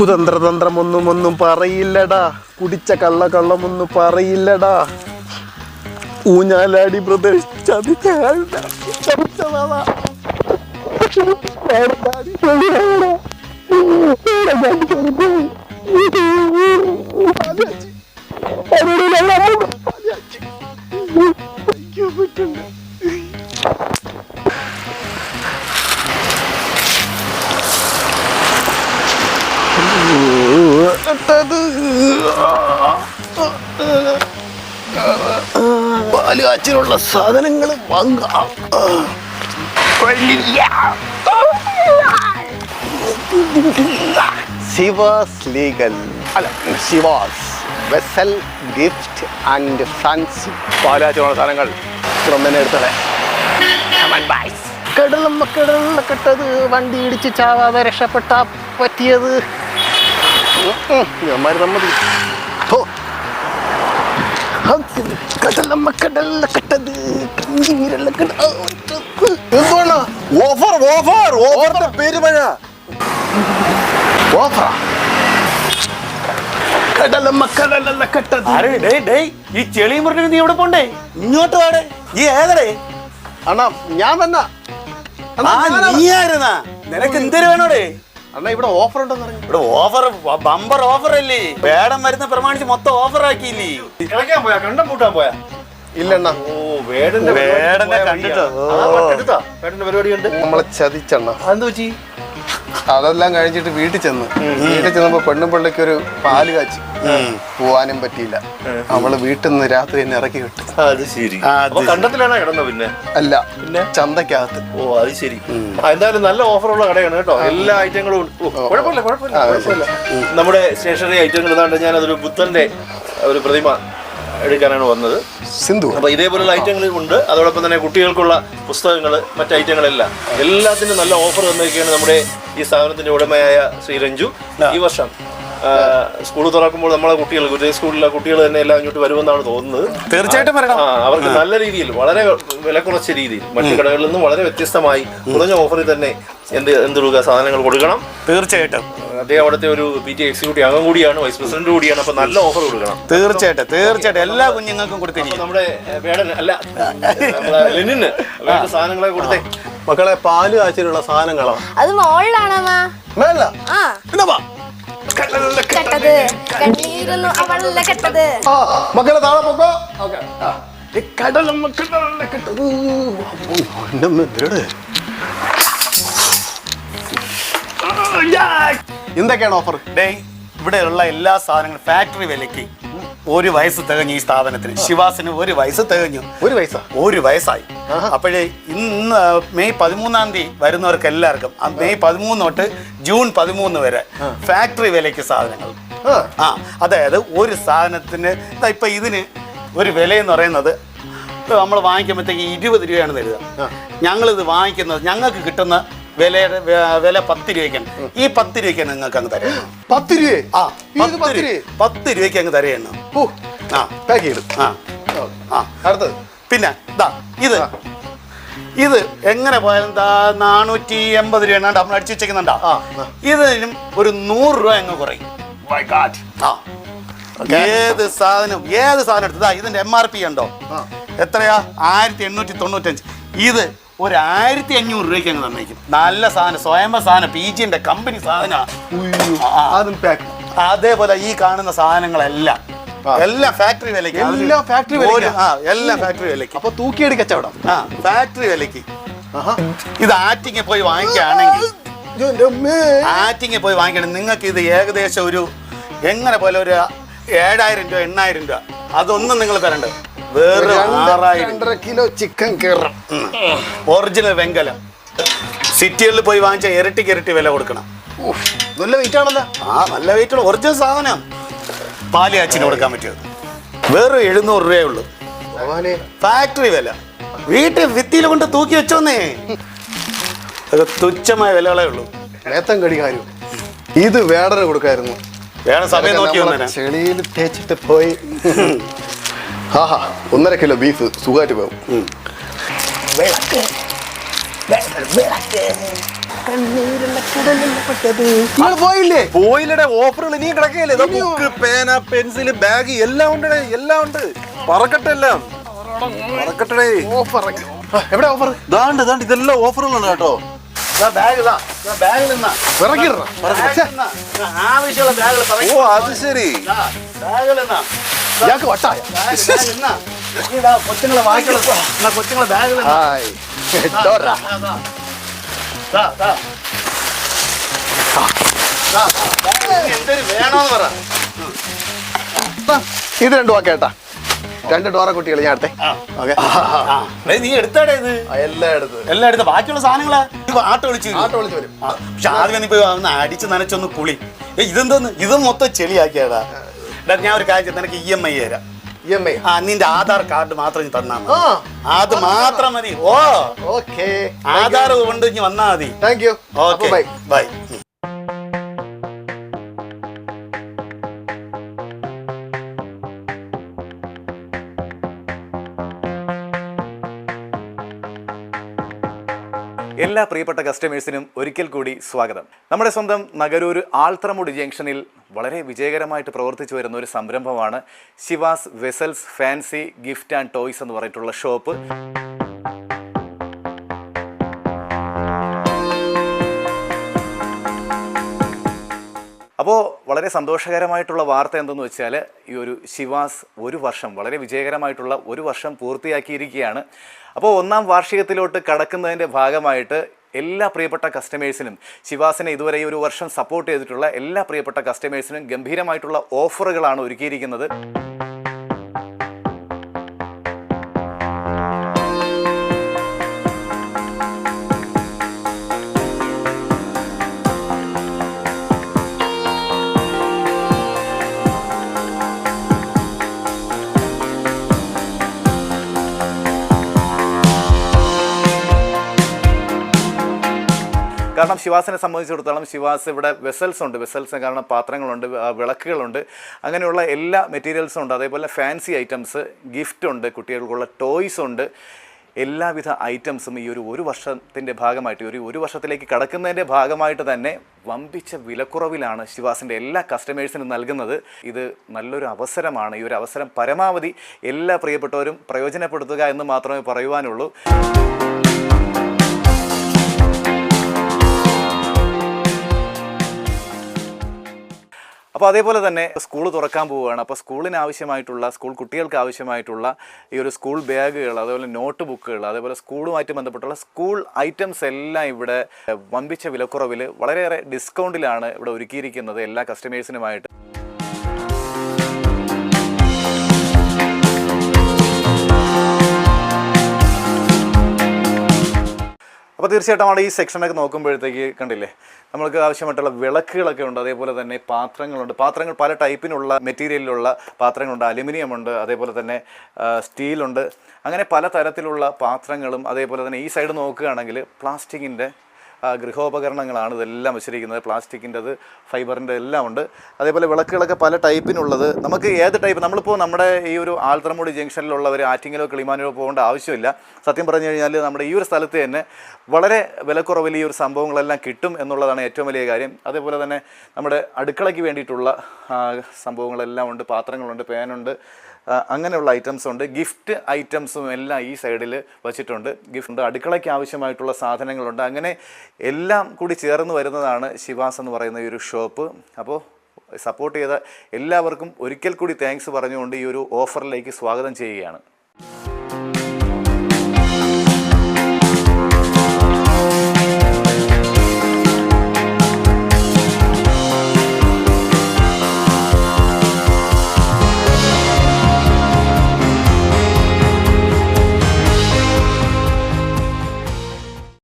കുതന്ത്രതന്ത്രമൊന്നും ഒന്നും പറയില്ലടാ. കുടിച്ച കള്ള കള്ളമൊന്നും പറയില്ലടാ. ഊഞ്ഞാലാടി പ്രദർശിച്ചത് പാൽ സാധനങ്ങൾ വാങ്ങാം. Shivas legal. Gift and fancy സാധനങ്ങൾ. കെട്ടത്. വണ്ടി ഇടിച്ച് ചാവാതെ രക്ഷപ്പെട്ട പറ്റിയത്. ഞമ്മാര് സമ്മതി ഹോ. അത് കടലമ്മ കടലിലെ കെട്ടത് കഞ്ഞീരല്ല കെട്ട എന്താണ് ഓഫർ ഓഫർ ഓഫറിന്റെ പേര് മഴ ഓഫറ കടലമ്മ കടലല്ല കെട്ടത് അരെ ഡേ ഡേ ഈ ചെളി പറഞ്ഞിട്ട് നീ എവിടെ പോണ്ടേ? ഇങ്ങോട്ട് വാടേ. ഈ ഏതടേ? അണ്ണാ ഞാൻ വന്നാ. നിനക്ക് എന്തിനു വേണോടേ? അണ്ണാ ഇവിടെ ഓഫർ ഉണ്ടെന്ന് പറഞ്ഞു. ഇവിടെ ഓഫർ ബമ്പർ ഓഫർ അല്ലേ? വേടം വരുന്ന പ്രമാണിച്ച് മൊത്തം ഓഫർ ആക്കിയില്ലേ? കിടക്കാൻ പോയാ? കണ്ടം പൂട്ടാൻ പോയാ? ഇല്ലണ്ണ ഓ വേടന്റെ വേടനെ കണ്ടിട്ടോ. എടുത്താ? വേടന്റെ പരിപാടി ഉണ്ട് നമ്മളെ ചതിച്ചണ്ണ. അതെന്ത് പറ്റി? അതെല്ലാം കഴിഞ്ഞിട്ട് വീട്ടിൽ ചെന്ന്. വീട്ടിൽ ചെന്നപ്പോ പെണ്ണും പിള്ളയ്ക്ക് ഒരു പാൽ കാച്ചി. പോവാനും പറ്റിയില്ല. അവൾ വീട്ടിൽ നിന്ന് രാത്രി തന്നെ ഇറക്കി വിട്ടു. അത് ശരി. അപ്പൊ കണ്ടത്തിലാണോ കിടന്നത് പിന്നെ? അല്ല പിന്നെ? ചന്തക്കകത്ത് ഓ അത് ശരി. ആ, എന്തായാലും നല്ല ഓഫറുള്ള കടയാണ് കേട്ടോ. എല്ലാ ഐറ്റങ്ങളും ഉണ്ട്. ഓ, കുഴപ്പമില്ല കുഴപ്പമില്ല കുഴപ്പമില്ല. നമ്മുടെ സ്റ്റേഷനറി ഐറ്റങ്ങൾ ഇതാണ്ട് ഞാൻ അതൊരു ബുദ്ധന്റെ ഒരു പ്രതിമ എടുക്കാനാണ് വന്നത്. സിന്ധു അപ്പൊ ഇതേപോലുള്ള ഐറ്റങ്ങൾ ഉണ്ട്. അതോടൊപ്പം തന്നെ കുട്ടികൾക്കുള്ള പുസ്തകങ്ങൾ മറ്റ് ഐറ്റങ്ങളെല്ലാം. എല്ലാത്തിനും നല്ല ഓഫർ തന്നിരിക്കുകയാണ് നമ്മുടെ ഈ സ്ഥാപനത്തിന്റെ ഉടമയായ ശ്രീ രഞ്ജു ഈ വർഷം സ്കൂൾ തുറക്കുമ്പോൾ നമ്മളെ കുട്ടികൾ ഗുരുദേവ് സ്കൂളിലെ കുട്ടികൾ തന്നെ എല്ലാം ഇങ്ങോട്ട് വരുമെന്നാണ് തോന്നുന്നത്. തീർച്ചയായിട്ടും അവർക്ക് നല്ല രീതിയിൽ വളരെ വില കുറച്ച രീതിയിൽ മറ്റു കടകളിൽ നിന്നും വളരെ വ്യത്യസ്തമായി കുറഞ്ഞ ഓഫറിൽ തന്നെ എന്ത് എന്ത് സാധനങ്ങൾ കൊടുക്കണം. തീർച്ചയായിട്ടും. അദ്ദേഹം അവിടുത്തെ ഒരു പി ടി എക്സിക്യൂട്ടീവ് അംഗം കൂടിയാണ് വൈസ് പ്രസിഡന്റ് കൂടിയാണ് അപ്പൊ നല്ല ഓഫർ കൊടുക്കണം. തീർച്ചയായിട്ടും തീർച്ചയായിട്ടും. എല്ലാ കുഞ്ഞുങ്ങൾക്കും കൊടുത്തിരിക്കും. നമ്മുടെ വേടൻ അല്ല ലെനിന് സാധനങ്ങളെ കൊടുത്തേ. മക്കളെ പാൽ കാച്ചിലുള്ള സാധനങ്ങളോ? അത് മോളിലാണോ മേല മക്കളെ താഴെ പൊക്കോ. കെട്ടത്? എന്തൊക്കെയാണ് ഓഫർ? ഡേ ഇവിടെയുള്ള എല്ലാ സാധനങ്ങളും ഫാക്ടറി വിലയ്ക്ക്. ഒരു വയസ്സ് തികഞ്ഞു ഈ സ്ഥാപനത്തിന്. ശിവാസിന് ഒരു വയസ്സ് തികഞ്ഞു. ഒരു വയസ്സ്? ഒരു വയസ്സായി. അപ്പോഴേ ഇന്ന് മെയ് പതിമൂന്നാം തീയതി വരുന്നവർക്ക് എല്ലാവർക്കും മെയ് പതിമൂന്ന് തൊട്ട് ജൂൺ പതിമൂന്ന് വരെ ഫാക്ടറി വിലയ്ക്ക് സാധനങ്ങൾ. ആ. ആ അതായത് ഒരു സാധനത്തിന് ഇപ്പൊ ഇതിന് ഒരു വില എന്ന് പറയുന്നത് നമ്മൾ വാങ്ങിക്കുമ്പോഴത്തേക്ക് ഇരുപത് രൂപയാണ് തരിക ഞങ്ങളിത് വാങ്ങിക്കുന്നത് ഞങ്ങൾക്ക് കിട്ടുന്ന വിലയുടെ വില പത്ത് രൂപയ്ക്കാണ്. ഈ പത്ത് രൂപയ്ക്ക് നിങ്ങൾക്ക് അങ്ങ് തരാം. പത്ത് രൂപ? ആ ഇത് പത്ത് രൂപ. പത്ത് രൂപയ്ക്ക് അങ്ങ് തരയാണ് ഓ ആ. പാക്ക് ചെയ്തു. ആ. ആ അടുത്തത്. പിന്നെ ഇതാ. ഇത് ഇത് എങ്ങനെ പോയാലും നാനൂറ്റി എൺപത് രൂപ നമ്മൾ അടിച്ചു വെച്ചേക്കുന്നുണ്ടാ. ഇതിനും ഒരു നൂറ് രൂപ അങ്ങ് കുറയും. ആ. ഏത് സാധനം ഏത് സാധനം എടുത്തതാ ദാ ഇതിന്റെ എം ആർ പി ഉണ്ടോ? എത്രയാ? ആയിരത്തി എണ്ണൂറ്റി തൊണ്ണൂറ്റഞ്ച്. ഇത് ഒരു ആയിരത്തി അഞ്ഞൂറ് രൂപയ്ക്ക് അങ്ങ് തന്നേക്കും. നല്ല സാധനം സ്വയംഭ സാധനം പി ജിന്റെ കമ്പനി സാധനം. അതും പാക്ക് അതേപോലെ ഈ കാണുന്ന സാധനങ്ങളെല്ലാം. എല്ലാ ഫാക്ടറി വിലയ്ക്ക്. എല്ലാം ഫാക്ടറി വിലയ്ക്കാ? ആ എല്ലാം ഫാക്ടറി വിലയ്ക്ക്. അപ്പൊ തൂക്കിയടി കച്ചവടം. ആ ഫാക്ടറി വിലയ്ക്ക്. ഇത് ആറ്റിങ്ങ പോയി വാങ്ങിക്കുകയാണെങ്കിൽ ആറ്റിങ്ങി പോയി വാങ്ങിക്കണം നിങ്ങൾക്ക് ഇത് ഏകദേശം ഒരു എങ്ങനെ പോലെ ഒരു ഏഴായിരം രൂപ എണ്ണായിരം രൂപ അതൊന്നും നിങ്ങൾ തരണ്ട. വേറെ രണ്ട് ആറായിരം. രണ്ടര കിലോ ചിക്കൻ കയറും ഒറിജിനൽ വെങ്കലം. സിറ്റികളിൽ പോയി വാങ്ങിച്ച ഇരട്ടിക്ക് ഇരട്ടി വില കൊടുക്കണം. നല്ല വെയിറ്റ് ആണല്ലോ. ആ നല്ല വെയിറ്റുള്ള ഒറിജിനൽ സാധനം. പാലിയാച്ചിന് കൊടുക്കാൻ പറ്റിയത്. വെറും എഴുന്നൂറ് രൂപയേ ഉള്ളൂ. ഭഗവാനെ. ഫാക്ടറി വില. വീട്ടിൽ ഭിത്തിയിൽ കൊണ്ട് തൂക്കി വെച്ചോന്നേ. അത് തുച്ഛമായ വിലകളേ ഉള്ളൂ. നേത്തം കടികാരും ഇത് വേടന കൊടുക്കായിരുന്നു. വേറെ സമയം നോക്കി വന്നേനെ. ചെളിയിൽ തേച്ചിട്ട് പോയി. ആഹാ ഒന്നര കിലോ ബീഫ് സുഖമായിട്ട് പോകും. നിങ്ങൾ പോയില്ലേ? പോയില്ലടെ ഓഫറുകൾ ഇനിയും കിടക്കുകയല്ലേ? ഇതാ ബുക്ക് പേന പെൻസിൽ ബാഗ് എല്ലാം ഉണ്ട് എല്ലാം ഉണ്ട്. പറക്കട്ടെ എല്ലാം. പറക്കട്ടെ ഓഫർ എവിടെ ഓഫർ ദാണ്ട് ദാണ്ട് ഇതെല്ലാം ഓഫറുകളാണ് കേട്ടോ. ഓ അത് ശരി. ഇയാൾക്ക് വട്ടായ. ഇതാ, കൊച്ചുങ്ങളെ വാങ്ങിക്കുള്ള കൊച്ചുങ്ങളെ ബാഗിൽ എന്തൊരു പറ. രണ്ടു ആ കേട്ടാ. രണ്ട് ഡോറ കുട്ടികൾ ഞാൻ എടുത്തേ ഓക്കെ. ആ, നീ എടുത്താടേ ഇത്? എല്ലാം എടുത്ത്. എല്ലാം എടുത്ത് ബാക്കിയുള്ള സാധനങ്ങളാ ഇത് ആട്ടോ വിളിച്ചു ആട്ടോ വിളിച്ച് വരും. പക്ഷെ ആദ്യം നീ പോയി ഒന്ന് അടിച്ച് നനച്ചൊന്ന് കുളി. ഇതെന്തോന്ന്? ഇത് മൊത്തം ചെളിയാക്കിയതാ. ഞാൻ ഒരു കാര്യം നിനക്ക് ഇ എം ഐ തരാം. ആ നിന്റെ ആധാർ കാർഡ് മാത്രം തന്നാ മതി. അത് മാത്രം മതി. ഓ. ഓക്കെ. ആധാർ കൊണ്ട് ഇനി വന്നാ മതി. Thank you okay. ബൈ. എല്ലാ പ്രിയപ്പെട്ട കസ്റ്റമേഴ്സിനും ഒരിക്കൽ കൂടി സ്വാഗതം. നമ്മുടെ സ്വന്തം നഗരൂർ ആൾത്രമുടി ജംഗ്ഷനിൽ വളരെ വിജയകരമായിട്ട് പ്രവർത്തിച്ചു വരുന്ന ഒരു സംരംഭമാണ് Shivas vessels fancy gift and toys എന്ന് പറഞ്ഞിട്ടുള്ള ഷോപ്പ്. അപ്പോൾ വളരെ സന്തോഷകരമായിട്ടുള്ള വാർത്ത എന്തെന്ന് വെച്ചാൽ ഈ ഒരു ശിവാസ് ഒരു വർഷം വളരെ വിജയകരമായിട്ടുള്ള ഒരു വർഷം പൂർത്തിയാക്കിയിരിക്കുകയാണ്. അപ്പോൾ ഒന്നാം വാർഷികത്തിലോട്ട് കടക്കുന്നതിന്റെ ഭാഗമായിട്ട് എല്ലാ പ്രിയപ്പെട്ട കസ്റ്റമേഴ്സിനും ശിവാസിനെ ഇതുവരെ ഈ ഒരു വർഷം സപ്പോർട്ട് ചെയ്തിട്ടുള്ള എല്ലാ പ്രിയപ്പെട്ട കസ്റ്റമേഴ്സിനും ഗംഭീരമായിട്ടുള്ള ഓഫറുകളാണ് ഒരുക്കിയിരിക്കുന്നത്. കാരണം ശിവാസിനെ സംബന്ധിച്ചിടത്തോളം ശിവാസ് ഇവിടെ വെസൽസ് ഉണ്ട്. വെസൽസ് കാരണം പാത്രങ്ങളുണ്ട് വിളക്കുകളുണ്ട്. അങ്ങനെയുള്ള എല്ലാ മെറ്റീരിയൽസും ഉണ്ട്. അതേപോലെ ഫാൻസി ഐറ്റംസ് ഗിഫ്റ്റ് ഉണ്ട് കുട്ടികൾക്കുള്ള ടോയ്സ് ഉണ്ട്. എല്ലാവിധ ഐറ്റംസും ഈ ഒരു ഒരു വർഷത്തിന്റെ ഭാഗമായിട്ട് ഒരു ഒരു വർഷത്തിലേക്ക് കടക്കുന്നതിന്റെ ഭാഗമായിട്ട് തന്നെ വമ്പിച്ച വിലക്കുറവിലാണ് ശിവാസിന്റെ എല്ലാ കസ്റ്റമേഴ്സിനും നൽകുന്നത്. ഇത് നല്ലൊരു അവസരമാണ്. ഈ ഒരു അവസരം പരമാവധി എല്ലാ പ്രിയപ്പെട്ടവരും പ്രയോജനപ്പെടുത്തുക എന്ന് മാത്രമേ പറയുവാനുള്ളൂ. അപ്പോൾ അതേപോലെ തന്നെ സ്കൂൾ തുറക്കാൻ പോവുകയാണ്. അപ്പോൾ സ്കൂളിന് ആവശ്യമായിട്ടുള്ള സ്കൂൾ കുട്ടികൾക്ക് ആവശ്യമായിട്ടുള്ള ഈ ഒരു സ്കൂൾ ബാഗുകൾ അതേപോലെ നോട്ട് ബുക്കുകൾ അതേപോലെ സ്കൂളുമായിട്ട് ബന്ധപ്പെട്ടുള്ള സ്കൂൾ ഐറ്റംസ് എല്ലാം ഇവിടെ വമ്പിച്ച വിലക്കുറവിൽ വളരെയേറെ ഡിസ്കൗണ്ടിലാണ് ഇവിടെ ഒരുക്കിയിരിക്കുന്നത് എല്ലാ കസ്റ്റമേഴ്സിനുമായിട്ട്. അപ്പോൾ തീർച്ചയായിട്ടും നമ്മൾ ഈ സെക്ഷനൊക്കെ നോക്കുമ്പോഴത്തേക്ക് കണ്ടില്ലേ നമ്മൾക്ക് ആവശ്യമായിട്ടുള്ള വിളക്കുകളൊക്കെ ഉണ്ട്. അതേപോലെ തന്നെ പാത്രങ്ങളുണ്ട്. പാത്രങ്ങൾ പല ടൈപ്പിനുള്ള മെറ്റീരിയലിലുള്ള പാത്രങ്ങളുണ്ട്. അലുമിനിയം ഉണ്ട് അതേപോലെ തന്നെ സ്റ്റീലുണ്ട്. അങ്ങനെ പല തരത്തിലുള്ള പാത്രങ്ങളും അതേപോലെ തന്നെ ഈ സൈഡ് നോക്കുകയാണെങ്കിൽ പ്ലാസ്റ്റിക്കിന്റെ ഗൃഹോപകരണങ്ങളാണ് ഇതെല്ലാം വെച്ചിരിക്കുന്നത്. പ്ലാസ്റ്റിക്കിന്റെത് ഫൈബറിന്റെ എല്ലാം ഉണ്ട്. അതേപോലെ വിളക്കുകളൊക്കെ പല ടൈപ്പിനുള്ളത്. നമുക്ക് ഏത് ടൈപ്പ് നമ്മളിപ്പോൾ നമ്മുടെ ഈ ഒരു ആൽത്തറമുടി ജംഗ്ഷനിലുള്ളവർ ആറ്റിങ്ങിലോ കിളിമാനിലോ പോകേണ്ട ആവശ്യമില്ല. സത്യം പറഞ്ഞു കഴിഞ്ഞാൽ നമ്മുടെ ഈ ഒരു സ്ഥലത്ത് തന്നെ വളരെ വിലക്കുറവിൽ ഈ ഒരു സംഭവങ്ങളെല്ലാം കിട്ടും എന്നുള്ളതാണ് ഏറ്റവും വലിയ കാര്യം. അതേപോലെ തന്നെ നമ്മുടെ അടുക്കളയ്ക്ക് വേണ്ടിയിട്ടുള്ള സംഭവങ്ങളെല്ലാം ഉണ്ട്. പാത്രങ്ങളുണ്ട് പേനുണ്ട്. അങ്ങനെയുള്ള ഐറ്റംസ് ഉണ്ട്. ഗിഫ്റ്റ് ഐറ്റംസും എല്ലാം ഈ സൈഡിൽ വച്ചിട്ടുണ്ട്. ഗിഫ്റ്റ് ഉണ്ട്. അടുക്കളയ്ക്ക് ആവശ്യമായിട്ടുള്ള സാധനങ്ങളുണ്ട്. അങ്ങനെ എല്ലാം കൂടി ചേർന്ന് വരുന്നതാണ് ശിവാസ് എന്ന് പറയുന്ന ഈ ഒരു ഷോപ്പ് അപ്പോൾ സപ്പോർട്ട് ചെയ്ത എല്ലാവർക്കും ഒരിക്കൽ കൂടി താങ്ക്സ് പറഞ്ഞുകൊണ്ട് ഈ ഒരു ഓഫറിലേക്ക് സ്വാഗതം ചെയ്യുകയാണ്.